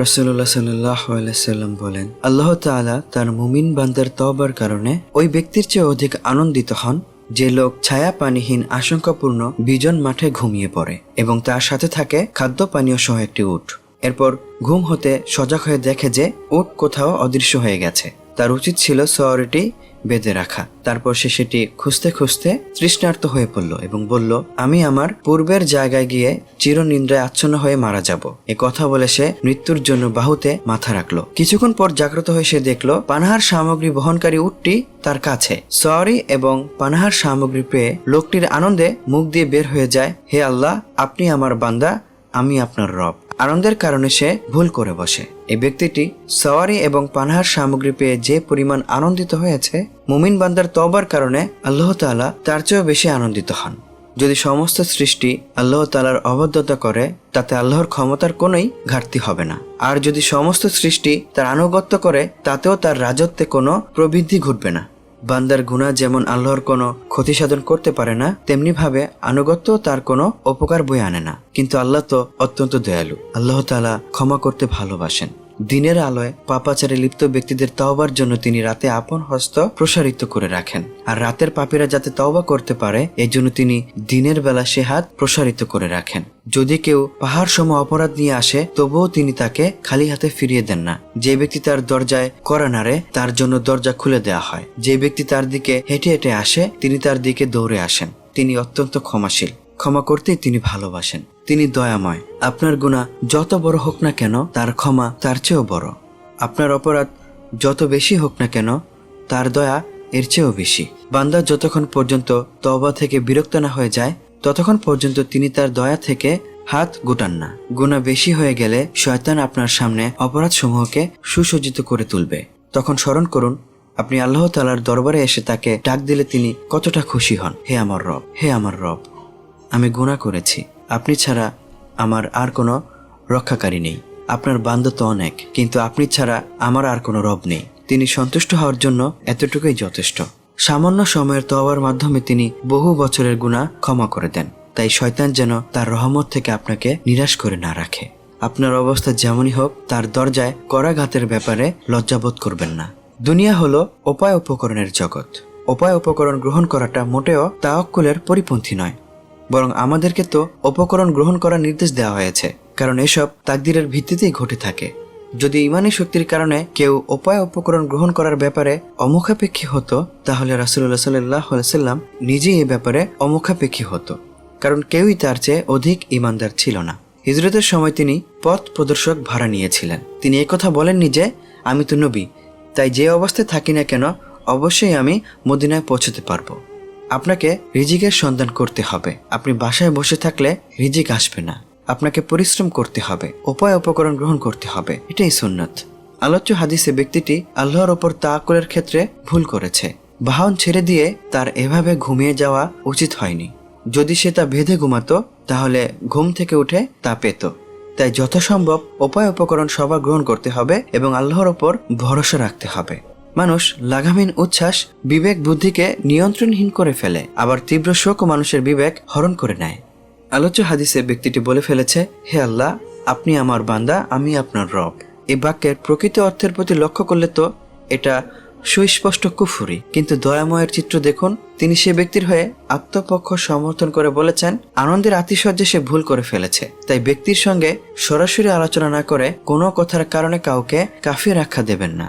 রসুল্লাহ সাল্লাম বলেন, আল্লাহ তাআলা তার মুমিন বান্দার তবার কারণে ওই ব্যক্তির চেয়ে অধিক আনন্দিত হন যে লোক ছায়া পানিহীন আশঙ্কাপূর্ণ বিজন মাঠে ঘুমিয়ে পড়ে এবং তার সাথে থাকে খাদ্য পানীয় সহ একটি উট। এরপর ঘুম হতে সজাগ হয়ে দেখে যে উট কোথাও অদৃশ্য হয়ে গেছে। তার উচিত ছিল শহরটি বেঁধে রাখা। তারপর সে সেটি খুঁজতে খুঁজতে তৃষ্ণার্ত হয়ে পড়ল এবং বলল, আমি আমার পূর্বের জায়গায় গিয়ে চিরনিন্দ্রায় আচ্ছন্ন হয়ে মারা যাব। এ কথা বলে সে মৃত্যুর জন্য বাহুতে মাথা রাখল। কিছুক্ষণ পর জাগ্রত হয়ে সে দেখল, পানাহার সামগ্রী বহনকারী উটটি তার কাছে। সরি, এবং পানাহার সামগ্রী পেয়ে লোকটির আনন্দে মুখ দিয়ে বের হয়ে যায়, হে আল্লাহ, আপনি আমার বান্দা, আমি আপনার রব। আনন্দের কারণে সে ভুল করে বসে। এই ব্যক্তিটি সওয়ারি এবং পানহার সামগ্রী পেয়ে যে পরিমাণ আনন্দিত হয়েছে, মুমিন বান্দার তবার কারণে আল্লাহ তাআলা তার চেয়েও বেশি আনন্দিত হন। যদি সমস্ত সৃষ্টি আল্লাহ তালার অবদ্ধতা করে, তাতে আল্লাহর ক্ষমতার কোনোই ঘাটতি হবে না। আর যদি সমস্ত সৃষ্টি তার আনুগত্য করে, তাতেও তার রাজত্বে কোনো প্রবৃদ্ধি ঘটবে না। বান্দার গুণা যেমন আল্লাহর কোনো ক্ষতি সাধন করতে পারে না তেমনি ভাবে আনুগত্য তার কোনো অপকার বয়ে আনে না। কিন্তু আল্লাহ তো অত্যন্ত দয়ালু। আল্লাহ তালা ক্ষমা করতে ভালোবাসেন। দিনের আলোয় পাপাচারে লিপ্ত ব্যক্তিদের তওবার জন্য তিনি রাতে আপন হস্ত প্রসারিত করে রাখেন। আর রাতের পাপীরা যাতে তওবা করতে পারে এই জন্য তিনি দিনের বেলা সে হাত প্রসারিত করে রাখেন। যদি কেউ পাহাড় সম অপরাধ নিয়ে আসে, তবুও তিনি তাকে খালি হাতে ফিরিয়ে দেন না। যে ব্যক্তি তার দরজায় করা নাড়ে, তার জন্য দরজা খুলে দেওয়া হয়। যে ব্যক্তি তার দিকে হেঁটে হেঁটে আসে, তিনি তার দিকে দৌড়ে আসেন। তিনি অত্যন্ত ক্ষমাশীল। ক্ষমা করতেই তিনি ভালোবাসেন। তিনি দয়াময়। আপনার গুণা যত বড় হোক না কেন, তার ক্ষমা তার চেয়েও বড়। আপনার অপরাধ যত বেশি হোক না কেন, তার দয়া এর চেয়েও বেশি। বান্দা যতক্ষণ পর্যন্ত তওবা থেকে বিরক্ত না হয়ে যায়, ততক্ষণ পর্যন্ত তিনি তার দয়া থেকে হাত গোটান না। গুণা বেশি হয়ে গেলে শয়তান আপনার সামনে অপরাধ সমূহকে সুসজ্জিত করে তুলবে। তখন স্মরণ করুন, আপনি আল্লাহ তালার দরবারে এসে তাকে ডাক দিলে তিনি কতটা খুশি হন। হে আমার রব, হে আমার রব। আমি গুণা করেছি। আপনি ছাড়া আমার আর কোনো রক্ষাকারী নেই। আপনার বান্ধ তো অনেক, কিন্তু আপনি ছাড়া আমার আর কোনো রব নেই। তিনি সন্তুষ্ট হওয়ার জন্য এতটুকুই যথেষ্ট। সামান্য সময়ের তওয়ার মাধ্যমে তিনি বহু বছরের গুণা ক্ষমা করে দেন। তাই শয়তান যেন তার রহমত থেকে আপনাকে নিরাশ করে না রাখে। আপনার অবস্থা যেমনই হোক, তার দরজায় করাঘাতের ব্যাপারে লজ্জাবোধ করবেন না। দুনিয়া হলো উপায় উপকরণের জগৎ। উপায় উপকরণ গ্রহণ করাটা মোটেও তাওয়াক্কুলের পরিপন্থী নয়। বরং আমাদেরকে তো উপকরণ গ্রহণ করার নির্দেশ দেওয়া হয়েছে, কারণ এসব তাকদিরের ভিত্তিতেই ঘটে থাকে। যদি ইমানি শক্তির কারণে কেউ উপায় উপকরণ গ্রহণ করার ব্যাপারে অমুখাপেক্ষী হতো, তাহলে রাসুল্লাহ সাল্লাহ সাল্লাম নিজেই এ ব্যাপারে অমুখাপেক্ষী হতো, কারণ কেউই তার চেয়ে অধিক ইমানদার ছিল না। হিজরতের সময় তিনি পথ প্রদর্শক ভাড়া নিয়েছিলেন। তিনি একথা বলেননি যে, আমি তো নবী, তাই যে অবস্থায় থাকি না কেন, অবশ্যই আমি মদিনায় পৌঁছতে পারব। আপনাকে রিজিকের সন্ধান করতে হবে। আপনি বাসায় বসে থাকলে রিজিক আসবে না। আপনাকে পরিশ্রম করতে হবে, উপায় উপকরণ গ্রহণ করতে হবে। এটাই সুন্নত। আলোচ্য হাদিসে ব্যক্তিটি আল্লাহর ওপর তাকুলের ক্ষেত্রে ভুল করেছে। বাহন ছেড়ে দিয়ে তার এভাবে ঘুমিয়ে যাওয়া উচিত হয়নি। যদি সে তা বেঁধে ঘুমাতো, তাহলে ঘুম থেকে উঠে তা পেত। তাই যথাসম্ভব উপায় উপকরণ সবার গ্রহণ করতে হবে এবং আল্লাহর ওপর ভরসা রাখতে হবে। মানুষ লাগামহীন উচ্ছ্বাস, বিবেক বুদ্ধিকে নিয়ন্ত্রণহীন করে ফেলে, আবার তীব্র শোক ও মানুষের বিবেক হরণ করে নেয়। আলোচ্য হাদিসে ব্যক্তিটি বলে ফেলেছে, হে আল্লাহ, আপনি আমার বান্দা, আমি আপনার রব। এই বাক্যের প্রকৃত অর্থের প্রতি লক্ষ্য করলে তো এটা সুস্পষ্ট কুফুরি। কিন্তু দয়াময়ের চিত্র দেখুন, তিনি সে ব্যক্তির হয়ে আত্মপক্ষ সমর্থন করে বলেছেন, আনন্দের আতিশয্যে সে ভুল করে ফেলেছে। তাই ব্যক্তির সঙ্গে সরাসরি আলোচনা না করে কোনো কথার কারণে কাউকে কাফির আখ্যা দেবেন না।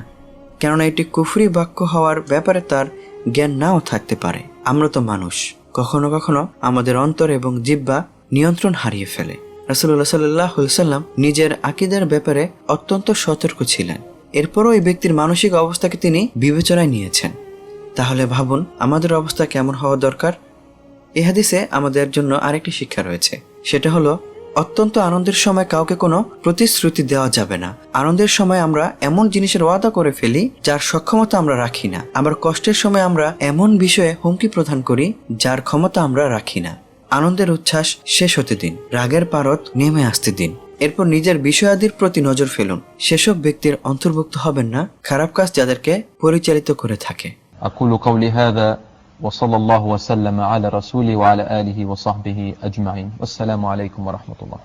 কেননা এটি কুফরি বাক্য হওয়ার ব্যাপারে তার জ্ঞান নাও থাকতে পারে। আমরা তো মানুষ। কখনো কখনো আমাদের অন্তর এবং জিব্বা নিয়ন্ত্রণ হারিয়ে ফেলে। রাসুল্লাহ সাল্লাহ সাল্লাম নিজের আকিদার ব্যাপারে অত্যন্ত সতর্ক ছিলেন। এরপরও এই ব্যক্তির মানসিক অবস্থাকে তিনি বিবেচনায় নিয়েছেন। তাহলে ভাবুন, আমাদের অবস্থা কেমন হওয়া দরকার? এ হাদিসে আমাদের জন্য আরেকটি শিক্ষা রয়েছে। সেটা হলো অত্যন্ত আনন্দের সময় কাউকে কোনো প্রতিশ্রুতি দেওয়া যাবে না। আনন্দের সময় আমরা এমন জিনিসের ওয়াদা করে ফেলি যার সক্ষমতা আমরা রাখি না। আবার কষ্টের সময় আমরা এমন বিষয়ে হুমকি প্রদান করি যার ক্ষমতা আমরা রাখি না। আনন্দের উচ্ছ্বাস শেষ হতে দিন, রাগের পারত নেমে আসতে দিন। এরপর নিজের বিষয়াদির প্রতি নজর ফেলুন। সেসব ব্যক্তির অন্তর্ভুক্ত হবেন না, খারাপ কাজ যাদেরকে পরিচালিত করে থাকে। وصلى الله وسلم على رسوله وعلى آله وصحبه أجمعين. والسلام عليكم ورحمة الله.